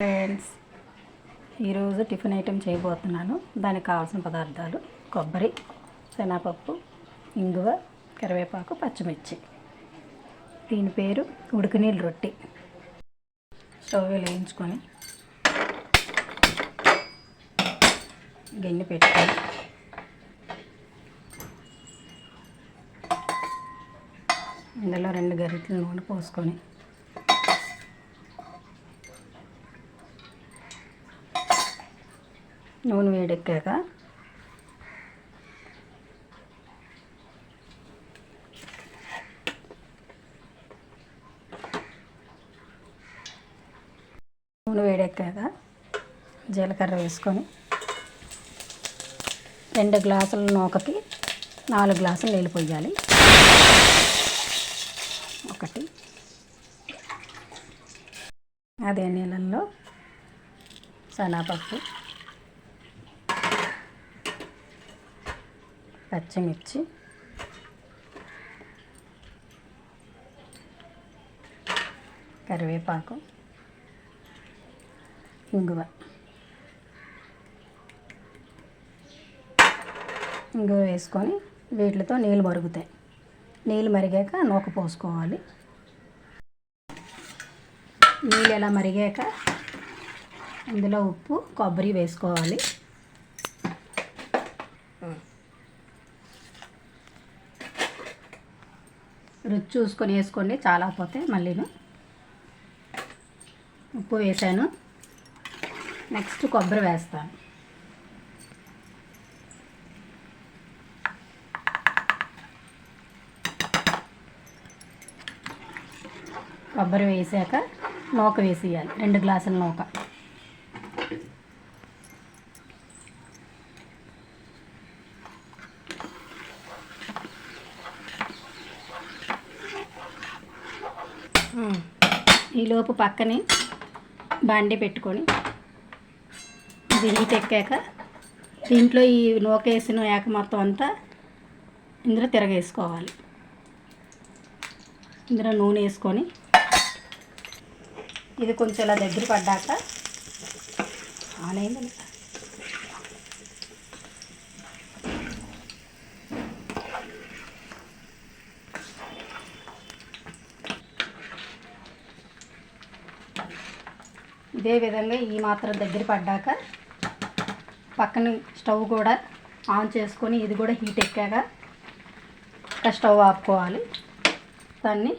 Friends ఈరోజు tiffin item చేయబోతున్నాను. దానికి కావాల్సిన పదార్థాలు కొబ్బరి శనగపప్పు ఇంగువ కరివేపాకు పచ్చిమిర్చి. దీని పేరు ఉడికినీళ్ళు రొట్టి. స్టవ్ వేయించుకొని గిన్నె పెట్టుకొని ఇందులో రెండు గరిటెలు నూనె పోసుకొని నూనె వేడెక్కాక నూనె వేడెక్కాక జీలకర్ర వేసుకొని రెండు గ్లాసుల నూకకి నాలుగు గ్లాసులు నీళ్ళు పోయాలి. ఒకటి. అదే నీళ్ళల్లో శనగపప్పు. పచ్చిమిర్చి. కరివేపాకు. ఇంగువ. ఇంగువ వేసుకొని వీటితో నీళ్ళు మరుగుతాయి. నీళ్ళు మరిగాక నూక పోసుకోవాలి. నీళ్ళు ఎలా మరిగాక? ఇందులో ఉప్పు కొబ్బరి వేసుకోవాలి. రుచి చూసుకొని వేసుకోండి చాలా పోతే మళ్ళీను ఉప్పు వేసాను. నెక్స్ట్ కొబ్బరి వేస్తాను. కొబ్బరి వేసాక నూక వేసేయాలి రెండు గ్లాసుల నూక. ఈలోపు పక్కనే బండి పెట్టుకొని ఇది హీట్ ఎక్కాక దీంట్లో ఈ నూకేసిన ఏక మొత్తం అంతా ఇందులో తిరగేసుకోవాలి. ఇందులో నూనె వేసుకొని ఇది కొంచెం ఇలా దగ్గర పడ్డాక ఆన్ అయింది. ఇదే విధంగా ఈ మాత్రం దగ్గర పడ్డాక పక్కన స్టవ్ కూడా ఆన్ చేసుకొని ఇది కూడా హీట్ ఎక్కాక ఒక స్టవ్ ఆపుకోవాలి. దాన్ని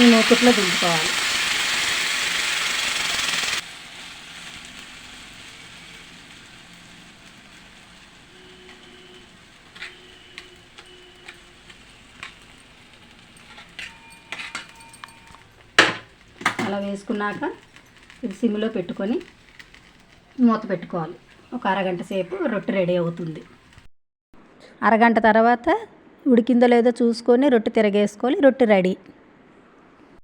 ఈ మూకుట్లో దించుకోవాలి అలా వేసుకున్నాక ఇది సిమ్లో పెట్టుకొని మూత పెట్టుకోవాలి. ఒక అరగంట సేపు రొట్టె రెడీ అవుతుంది. అరగంట తర్వాత ఉడికిందో లేదో చూసుకొని రొట్టె తిరగేసుకొని రొట్టె రెడీ.